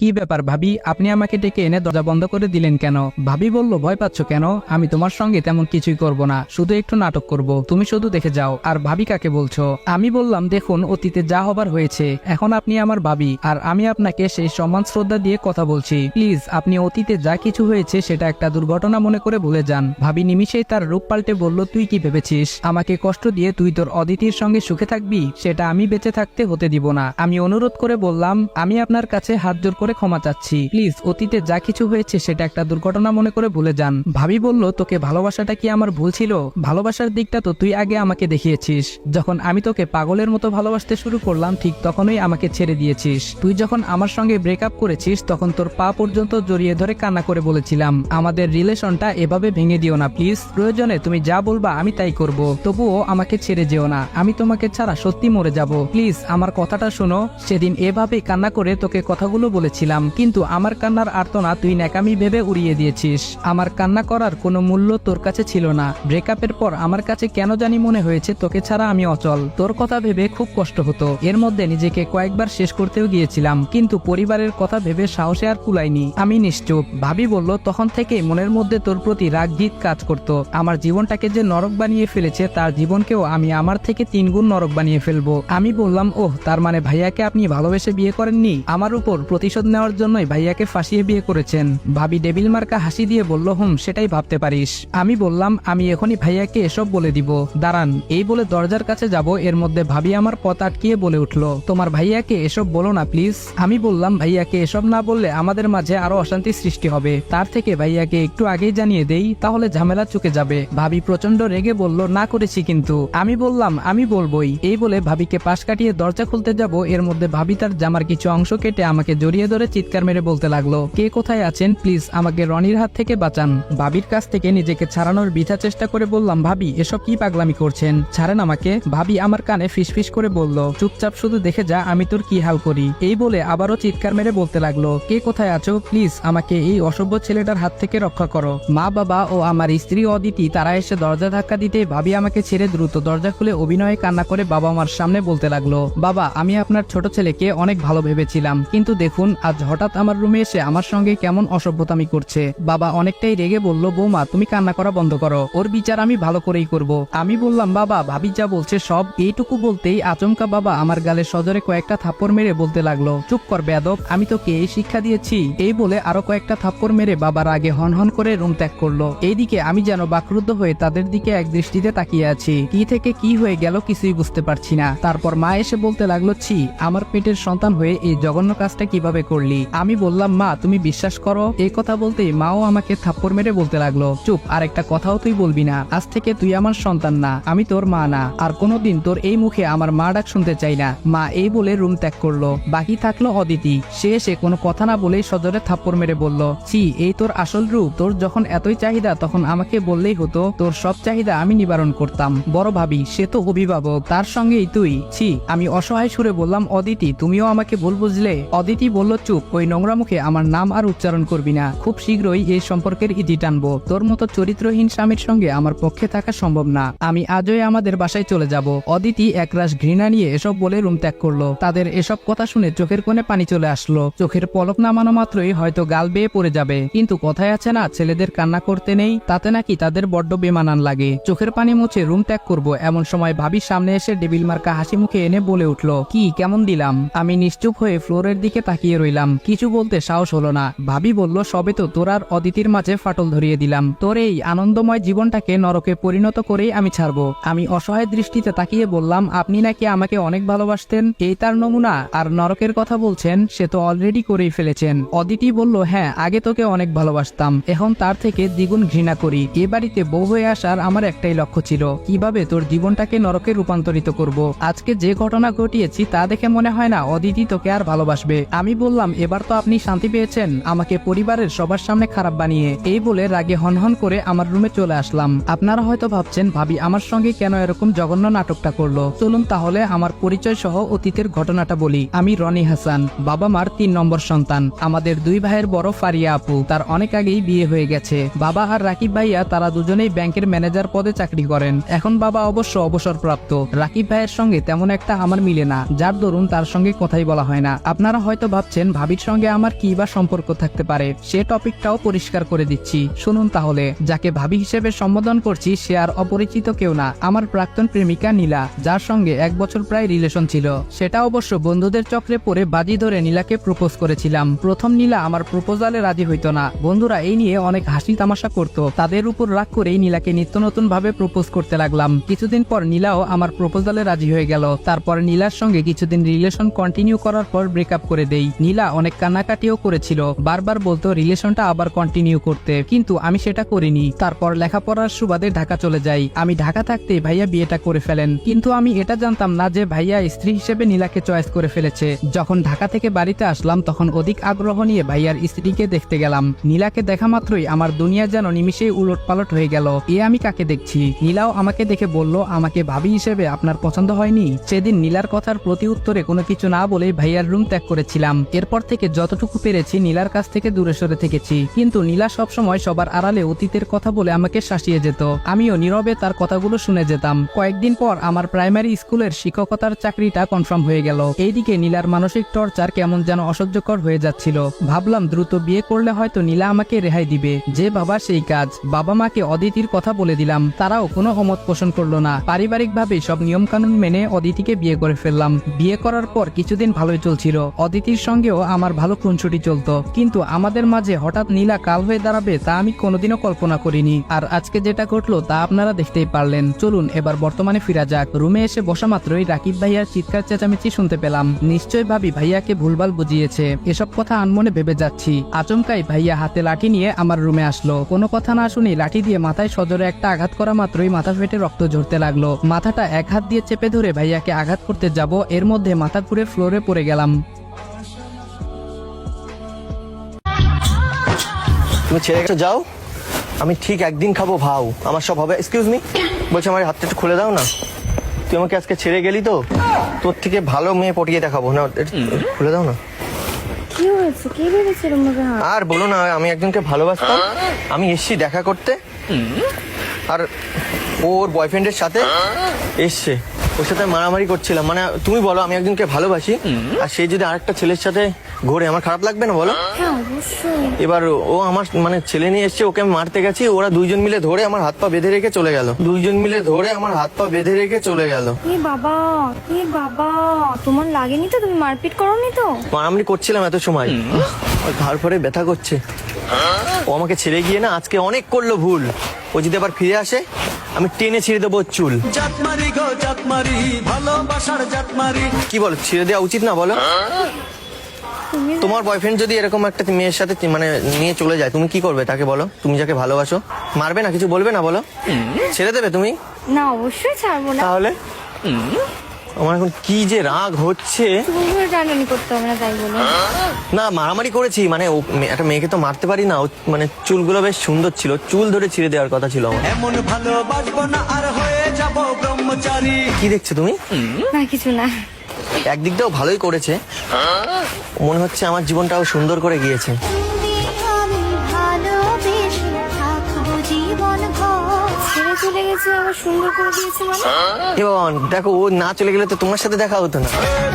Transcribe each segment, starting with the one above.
কি ব্যাপার ভাবি, আপনি আমাকে ডেকে এনে দরজা বন্ধ করে দিলেন কেন? ভাবি বলল, ভয় পাচ্ছ কেন? আমি তোমার সঙ্গে তেমন কিছুই করব না। শুধু একটু নাটক করব। তুমি শুধু দেখে যাও। আর ভাবি কাকে বলছো? আমি বললাম, দেখুন, অতীতে যা হবার হয়েছে, এখন আপনি আমার ভাবি, আর আমি আপনাকে সেই সম্মান, শ্রদ্ধা দিয়ে কথা বলছি। প্লিজ, আপনি অতীতে যা কিছু হয়েছে, সেটা একটা দুর্ঘটনা মনে করে ভুলে যান। ভাবি নিমিষেই তার রূপ পাল্টে বলল, তুই কি ভেবেছিস? আমাকে কষ্ট দিয়ে তুই তোর অদিতির সঙ্গে সুখে থাকবি? সেটা আমি বেঁচে থাকতে হতে দিব না। আমি অনুরোধ করে বললাম, আমি আপনার কাছে হাত জোর করে ক্ষমা চাচ্ছি। প্লিজ, অতীতে যা কিছু হয়েছে সেটা একটা দুর্ঘটনা মনে করে ভুলে যান। ভাবি বলল, তোকে ভালোবাসাটা কি আমার ভুল ছিল? ভালোবাসার দিকটা তো তুই আগে আমাকে দেখিয়েছিস। যখন আমি তোকে পাগলের মতো ভালোবাসতে শুরু করলাম, ঠিক তখনই আমাকে ছেড়ে দিয়েছিস। তুই যখন আমার সঙ্গে ব্রেকআপ করেছিস, তখন তোর পা পর্যন্ত জড়িয়ে ধরে কান্না করে বলেছিলাম, আমাদের রিলেশনটা এভাবে ভেঙে দিও না প্লিজ প্রয়োজনে তুমি যা বলবা, আমি তাই করব। তবুও আমাকে ছেড়ে যেও না। আমি তোমাকে ছাড়া সত্যি মরে যাব। প্লিজ, আমার কথাটা শোনো। সেদিন এভাবে কান্না করে তোকে কথাগুলো বলেছিলাম কিন্তু আমার কান্নার আর্তনা তুই ন্যাকামি ভেবে উড়িয়ে দিয়েছিস। আমার কান্না করার কোনো মূল্য তোর কাছে ছিল না। ব্রেকআপের পর আমার কাছে কেন জানি মনে হয়েছে, তোকে ছাড়া আমি অচল। তোর কথা ভেবে খুব কষ্ট হতো। এর মধ্যে নিজেকে কয়েকবার শেষ করতেও গিয়েছিলাম, কিন্তু পরিবারের কথা ভেবে সাহসে আর কুলাইনি আমি নিশ্চুপ। ভাবি বলল, তখন থেকে মনের মধ্যে তোর প্রতি রাগ জিত কাজ করত। আমার জীবনটাকে যে নরক বানিয়ে ফেলেছে, তার জীবনকেও আমি আমার থেকে তিনগুণ নরক বানিয়ে ফেলব। আমি বললাম, ওহ, তার মানে ভাইয়াকে আপনি ভালোবেসে বিয়ে করেননি? আমার উপর প্রতিশোধ নেওয়ার জন্যই ভাইয়াকে ফাঁসিয়ে বিয়ে করেছেন। ভাবি ডেবিল মার্কা হাসি দিয়ে বলল, হুম, সেটাই ভাবতে পারিস। আমি বললাম, আমি এখনই ভাইয়াকে এসব বলে দিব। দাঁড়ান, এই বলে দরজার কাছে যাব, এর মধ্যে ভাবি আমার পথ আটকিয়ে বলে উঠল, তোমার ভাইয়াকে এসব বলো না, প্লিজ। আমি বললাম, ভাইয়াকে এসব না বললে আমাদের মাঝে আরও অশান্তি সৃষ্টি হবে। তার থেকে ভাইয়াকে একটু আগেই জানিয়ে দেই, তাহলে ঝামেলা চুকে যাবে। ভাবি প্রচণ্ড রেগে বলল, না করেছি কিন্তু। আমি বললাম, আমি বলবোই। এই বলে ভাবিকে পাশ কাটিয়ে দরজা খুলতে যাব, এর মধ্যে ভাবি তার জামার কিছু অংশ কেটে আমাকে জড়িয়ে ধরে চিৎকার মেরে বলতে লাগল, কে কোথায় আছেন? প্লিজ, আমাকে রনির হাত থেকে বাঁচান। ভাবির কাছ থেকে নিজেকে ছাড়ানোর বিথা চেষ্টা করে বললাম, ভাবি, এসব কি পাগলামি করছেন? ছাড়েন আমাকে। ভাবি আমার কানে ফিসফিস করে বলল, চুপচাপ শুধু দেখে যা, আমি তোর কি হাল করি? এই বলে আবারও চিৎকার মেরে বলতে লাগল, কে কোথায় আছো? প্লিজ, আমাকে এই অসভ্য ছেলেটার হাত থেকে রক্ষা করো। মা, বাবা ও আমার স্ত্রী অদিতি, তারা এসে দরজা ধাক্কা দিতে ভাবি আমাকে ছেড়ে দ্রুত দরজা খুলে অভিনয়ে কান্না করে বাবা মার সামনে বলতে লাগল, বাবা, আমি আপনার ছোট ছেলেকে অনেক ভালো ভেবেছিলাম, কিন্তু দেখুন আজ হঠাৎ আমার রুমে এসে আমার সঙ্গে কেমন অসভ্যতামি করছে। বাবা অনেকটাই রেগে বলল, বৌমা, তুমি কান্না করা বন্ধ করো। ওর বিচার আমি ভালো করেই করব। আমি বললাম, বাবা, ভাবি যা বলছে সব এইটুকু বলতেই আচমকা বাবা আমার গালে সজরে কয়েকটা থাপ্পড় মেরে বলতে লাগল, চুপ কর বেদব আমি তোকে এই শিক্ষা দিয়েছি। এই বলে আরও কয়েকটা থাপ্পড় মেরে বাবার আগে হন হন করে রুম ত্যাগ করল। এইদিকে আমি যেন বাকরুদ্ধ হয়ে তাদের দিকে এক দৃষ্টিতে তাকিয়ে আছি। কি থেকে কি হয়ে গেল কিছুই বুঝতে পারছি না। তারপর মা এসে বলতে লাগল, ছি, আমার পেটের সন্তান হয়ে এই জঘন্য কাজটা কীভাবে করলি। আমি বললাম, মা, তুমি বিশ্বাস করো? এই কথা বলতেই মাও আমাকে থাপ্পড় মেরে বলতে লাগল, চুপ আর একটা কথাও তুই বলবি না। আজ থেকে তুই আমার সন্তান না, আমি তোর মা না। আর কোনোদিন তোর এই মুখে আমার মা ডাক শুনতে চাই না। মা এই বলে রুম ত্যাগ করল। বাকি থাকল অদিতি। সে এসে কোনো কথা না বলেই সজরে থাপ্পড় মেরে বলল, ছি, এই তোর আসল রূপ। তোর যখন এতই চাহিদা, তখন আমাকে বললেই হতো, তোর সব চাহিদা আমি নিবারণ করতাম। বড় ভাবি, সে তো অভিভাবক, তার সঙ্গেই তুই। ছি, আমি অসহায় সুরে বললাম, অদিতি, তুমিও আমাকে ভুল বুঝলে? অদিতি বলল চুপ, ওই নোংরা মুখে আমার নাম আর উচ্চারণ করবি না। খুব শীঘ্রই এই সম্পর্কের ইতি টানবো। তোর মতো চরিত্রহীন স্বামীর সঙ্গে আমার পক্ষে থাকা সম্ভব না। আমি আজই আমাদের বাসায় চলে যাব। অদিতি একরাশ ঘৃণা নিয়ে এসব বলে রুম ত্যাগ করল। তাদের এসব কথা শুনে চোখের কোণে পানি চলে আসলো। চোখের পলক নামানো মাত্রই হয়তো গাল বেয়ে পড়ে যাবে। কিন্তু কথায় আছে না, ছেলেদের কান্না করতে নেই, তাতে নাকি তাদের বড্ড বেমানান লাগে। চোখের পানি মুছে রুম ত্যাগ করব, এমন সময় ভাবির সামনে এসে ডেবিল মার্কা হাসি মুখে এনে বলে উঠল, কি, কেমন দিলাম? আমি নিশ্চুপ হয়ে ফ্লোরের দিকে তাকিয়ে রইলাম কিছু বলতে সাহস হলো না। ভাবি বলল, সবে তো তোর আর অদিতির মাঝে ফাটল ধরিয়ে দিলাম। তোর এই আনন্দময় জীবনটাকে নরকে পরিণত করেই আমি ছাড়বো। আমি অসহায় দৃষ্টিতে তাকিয়ে বললাম, আপনি নাকি আমাকে অনেক ভালোবাসতেন? এই তার নমুনা? আর নরকের কথা বলছেন, সে তো অলরেডি করেই ফেলেছেন। অদিতি বলল হ্যাঁ আগে তোকে অনেক ভালোবাসতাম। এখন তার থেকে দ্বিগুণ ঘৃণা করি। এ বাড়িতে বউ হয়ে আসার আমার একটাই লক্ষ্য ছিল, কীভাবে তোর জীবনটাকে নরকে রূপান্তরিত করব। আজকে যে ঘটনা ঘটিয়েছি, তা দেখে মনে হয় না অদিতি তোকে আর ভালোবাসবে। আমি বললাম এবার তো আপনি শান্তি পেয়েছেন। আমাকে পরিবারের সবার সামনে খারাপ বানিয়ে এই বলে রাগে হনহন করে আমার রুমে চলে আসলাম। আপনারা হয়তো ভাবছেন, ভাবি আমার সঙ্গে কেন এরকম জঘন্য নাটকটা করল? চলুন তাহলে আমার পরিচয় সহ অতীতের ঘটনাটা বলি। আমি রনি হাসান, বাবা মার তিন নম্বর সন্তান। আমাদের দুই ভাইয়ের বড় ফারিয়া আপু, তার অনেক আগেই বিয়ে হয়ে গেছে। বাবা আর রাকিব ভাইয়া, তারা দুজনেই ব্যাংকের ম্যানেজার পদে চাকরি করেন। এখন বাবা অবশ্য অবসরপ্রাপ্ত। রাকিব ভাইয়ের সঙ্গে তেমন একটা আমার মিলে না, যার দরুন তার সঙ্গে কথাই বলা হয় না। আপনারা হয়তো ভাবছেন ভাবির সঙ্গে আমার কি বা সম্পর্ক থাকতে পারে? সে টপিকটাও পরিষ্কার করে দিচ্ছি। শুনুন তাহলে, যাকে ভাবি হিসেবে সম্বোধন করছি, সে আর অপরিচিত কেউ না। আমার প্রাক্তন প্রেমিকা নীলা, যার সঙ্গে এক বছর প্রায় রিলেশন ছিল। সেটা অবশ্য বন্ধুদের চক্রে পড়ে বাজি ধরে নীলাকে প্রপোজ করেছিলাম। প্রথম নীলা আমার প্রপোজালে রাজি হইতো না। বন্ধুরা এই নিয়ে অনেক হাসি তামাশা করত। তাদের উপর রাগ করেই নীলাকে নিত্য নতুন ভাবে প্রপোজ করতে লাগলাম। কিছুদিন পর নীলাও আমার প্রপোজালে রাজি হয়ে গেল। তারপর নীলার সঙ্গে কিছুদিন রিলেশন কন্টিনিউ করার পর ব্রেকআপ করে দেই। নীলা অনেক কান্নাকাটিও করেছিল। বারবার বলতো, রিলেশনটা আবার কন্টিনিউ করতে। কিন্তু আমি সেটা করিনি। তারপর লেখাপড়ার সুবাদে ঢাকা চলে যাই। আমি ঢাকা থাকতে ভাইয়া বিয়েটা করে ফেলেন। কিন্তু আমি এটা জানতাম না যে ভাইয়া স্ত্রী হিসেবে নীলাকে চয়েস করে ফেলেছে। যখন ঢাকা থেকে বাড়িতে আসলাম, তখন অধিক আগ্রহ নিয়ে ভাইয়ার স্ত্রীকে দেখতে গেলাম। নীলাকে দেখা মাত্রই আমার দুনিয়া যেন নিমিশেই উলট পালট হয়ে গেল। এ আমি কাকে দেখছি? নীলাও আমাকে দেখে বলল, আমাকে ভাবি হিসেবে আপনার পছন্দ হয়নি? সেদিন নীলার কথার প্রতি উত্তরে কোনো কিছু না বলে ভাইয়ার রুম ত্যাগ করেছিলাম। এরপর থেকে যতটুকু পেরেছি, নীলার কাছ থেকে দূরে সরে থেকেছি। কিন্তু নীলা সবসময় সবার আড়ালে অতীতের কথা বলে আমাকে শাসিয়ে যেত। আমিও নীরবে তার কথাগুলো শুনে যেতাম। কয়েকদিন পর আমার প্রাইমারি স্কুলের শিক্ষকতার চাকরিটা কনফার্ম হয়ে গেল। এইদিকে নীলার মানসিক টর্চার কেমন যেন অসহ্যকর হয়ে যাচ্ছিল। ভাবলাম দ্রুত বিয়ে করলে হয়তো নীলা আমাকে রেহাই দিবে। যে বাবা সেই কাজ। বাবা মাকে অদিতির কথা বলে দিলাম। তারাও কোনো অমত পোষণ করল না। পারিবারিকভাবে সব নিয়ম কানুন মেনে অদিতিকে বিয়ে করে ফেললাম। বিয়ে করার পর কিছুদিন ভালোই চলছিল। অদিতির সঙ্গেও আমার ভালো খুনছুটি চলতো। কিন্তু আমাদের মাঝে হঠাৎ নীলা কাল হয়ে দাঁড়াবে তা আমি কোনোদিনও কল্পনা করিনি। আর আজকে যেটা ঘটলো তা আপনারা দেখতেই পারলেন। চলুন এবার বর্তমানে ফিরা যাক। রুমে এসে বসা মাত্রই রাকিব ভাইয়ার চিৎকার চেঁচামেচি শুনতে পেলাম। নিশ্চয় ভাবি ভাইয়াকে ভুলভাল বুঝিয়েছে। এসব কথা আনমনে ভেবে যাচ্ছি। আচমকাই ভাইয়া হাতে লাঠি নিয়ে আমার রুমে আসলো। কোনো কথা না শুনি লাঠি দিয়ে মাথায় সজোরে একটা আঘাত করা মাত্রই মাথা ফেটে রক্ত ঝরতে লাগল। মাথাটা এক হাত দিয়ে চেপে ধরে ভাইয়াকে আঘাত করতে যাব, এর মধ্যে মাথা ঘুরে ফ্লোরে পড়ে গেলাম। তুমি ছেড়ে গেছো যাও। আমি ঠিক একদিন খাব ভাও। আমার সব হবে। এক্সকিউজ মি বলছি আমার হাতটা একটু খুলে দাও না। তুই আমাকে আজকে ছেড়ে গেলি তো? তোর থেকে ভালো মেয়ে পটিয়ে দেখাবো। না খুলে দাও না। কি হয়েছে? কি ভেবেছে এরম ভাবে? হাত আর বলো না আমি একজনকে ভালোবাসতাম। আমি এসছি দেখা করতে। আর ওর বয়ফ্রেন্ডের সাথে এসছে। ওর সাথে মারামারি করছিলাম। মানে তুমি বলো আমি একজনকে ভালোবাসি। আর সে যদি আরেকটা ছেলের সাথে ঘোরে আমার খারাপ লাগবে না বলো? হ্যাঁ অবশ্যই। এবার ও আমার মানে ছেলে নিয়ে এসছে ওকে আমি মারতে গেছি ওরা দুইজন মিলে ধরে আমার হাত পা বেঁধে রেখে চলে গেল। দুইজন মিলে ধরে আমার হাত পা বেঁধে রেখে চলে গেল। এ বাবা এ বাবা তোমার লাগেনি তো? তুমি মারপিট করনি তো? মারামারি করছিলাম এত সময়। ওর ঘাড় পরে ব্যথা করছে। ও আমাকে ছেড়ে গিয়ে না আজকে অনেক করল ভুল। ও যদি আবার ফিরে আসে আমি টেনে ছিঁড়ে দেবো চুল। জাতমারি গো জাতমারি ভালোবাসার জাতমারি। কি বলো ছিঁড়ে দেওয়া উচিত না বলো? তোমার বয়ফ্রেন্ড যদি এরকম একটা মেয়ের সাথে মানে নিয়ে চলে যায় তুমি কি করবে তাকে বলো? তুমি যাকে ভালোবাসো মারবে না কিছু বলবে না বলো? ছেড়ে দেবে তুমি? না অবশ্যই ছাড়বো না। তাহলে? আমার এখন কি যে রাগ হচ্ছে। তুমি টানানি করতে হবে না তাই বলে। না মারামারি করেছি মানে একটা মেয়েকে তো মারতে পারি না মানে চুলগুলো বেশ সুন্দর ছিল চুল ধরে ছিঁড়ে দেওয়ার কথা ছিল আমার। এমন ভালোবাসবো না আর হয়ে যাব ব্রহ্মচারী। কি দেখছ তুমি? না কিছু না। একদিক দিয়েও ভালোই করেছে। মনে হচ্ছে আমার জীবনটাও সুন্দর করে গিয়েছে। আমি ভালোবেসে থাকব জীবন ভর ছেড়ে চলে গেছে আবার সুন্দর করে দিয়েছে মানে? এবং দেখো ও না চলে গেলে তো তোমার সাথে দেখা হতো না।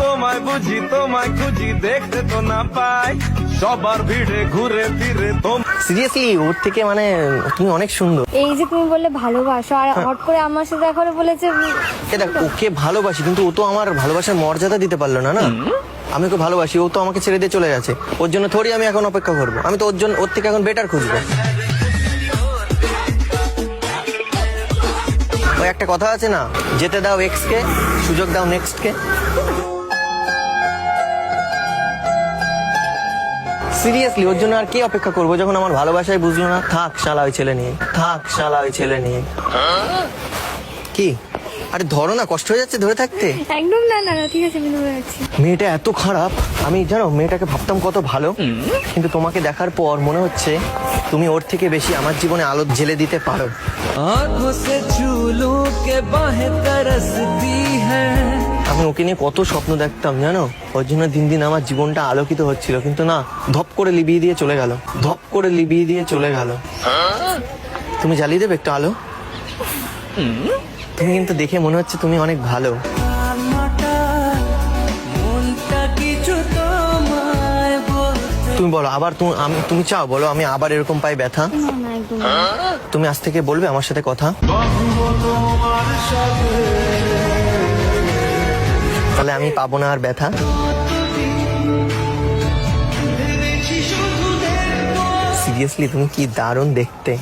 তোমায় বুঝি তোমায় খুঁজি দেখতে তো না পাই। সবার ভিড়ে ঘুরে ফিরে সিরিয়াসলি ওর থেকে মানে তুমি অনেক সুন্দর। এই যে তুমি বললে ভালোবাসো আর হট করে আমার সাথে দেখা করে বলেছে এ দেখ ওকে ভালোবাসি কিন্তু ও তো আমার ভালোবাসার মর্যাদা দিতে পারল না না? আমি ওকে ভালোবাসি ও তো আমাকে ছেড়ে দিয়ে চলে গেছে ওর জন্য থোড়ি আমি এখন অপেক্ষা করব। আমি তো ওর জন্য ওর থেকে এখন বেটার খুঁজবো। ওই একটা কথা আছে না যেতে দাও এক্স কে সুযোগ দাও নেক্সট কে। সিরিয়াসলি ওর জন্য আর কি অপেক্ষা করবো যখন আমার ভালোবাসায় বুঝলো না থাক শালা ওই ছেলে নিয়ে থাক শালা ওই ছেলে নিয়ে কি আরে ধরো না কষ্ট হয়ে যাচ্ছে ধরে থাকতে একদম না না না ঠিক আছে আমি ধরে যাচ্ছি মেয়েটা এত খারাপ আমি জানো মেয়েটাকে ভাবতাম কত ভালো কিন্তু তোমাকে দেখার পর মনে হচ্ছে তুমি ওর থেকে বেশি আমার জীবনে আলো জেলে দিতে পারো आंखों से झूलू के बाहें तरसती है আমি ওকে নিয়ে কত স্বপ্ন দেখতাম জানো? ওর জন্য দিন দিন আমার জীবনটা আলোকিত হচ্ছিল কিন্তু না ধপ করে লিবিয়ে দিয়ে চলে গেল। ধপ করে লিবিয়ে দিয়ে চলে গেল। তুমি জ্বালিয়ে দেবে একটু আলো? তুমি কিন্তু দেখে মনে হচ্ছে তুমি অনেক ভালো। তুমি বলো আবার তুমি আমি তুমি চাও বলো আমি আবার এরকম পাই ব্যথা? না না একদম না। তুমি আজ থেকে বলবে আমার সাথে কথা? তাহলে আমি পাবো না আর ব্যথা। সিরিয়াসলি তুমি কি দারুণ দেখতে।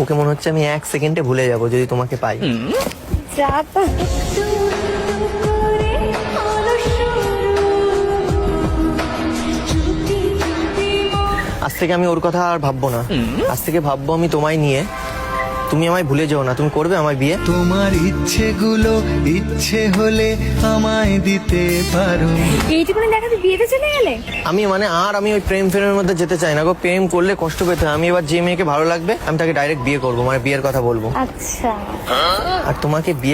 ওকে মনে হচ্ছে আমি এক সেকেন্ডে ভুলে যাব যদি তোমাকে পাই। আজ থেকে আমি ওর কথা আর ভাববো না। আজ থেকে ভাববো আমি তোমায় নিয়ে। তুমি আমায় ভুলে যেও না তুমি করবে আমার বিয়ে। তোমার ইচ্ছেগুলো ইচ্ছে হলে আমায় দিতে পারো। এইটুকুনি দেখাতে বিয়েতে চলে গেলে? আমি মানে আর আমি ওই প্রেম ফ্রেমের মধ্যে যেতে চাই না গো প্রেম করলে কষ্ট পেতে হয়। আমি এবার যে মেয়েকে ভালো লাগবে আমি তাকে ডাইরেক্ট বিয়ে করব মানে বিয়ের কথা বলব। আচ্ছা। আর তোমাকে বিয়ে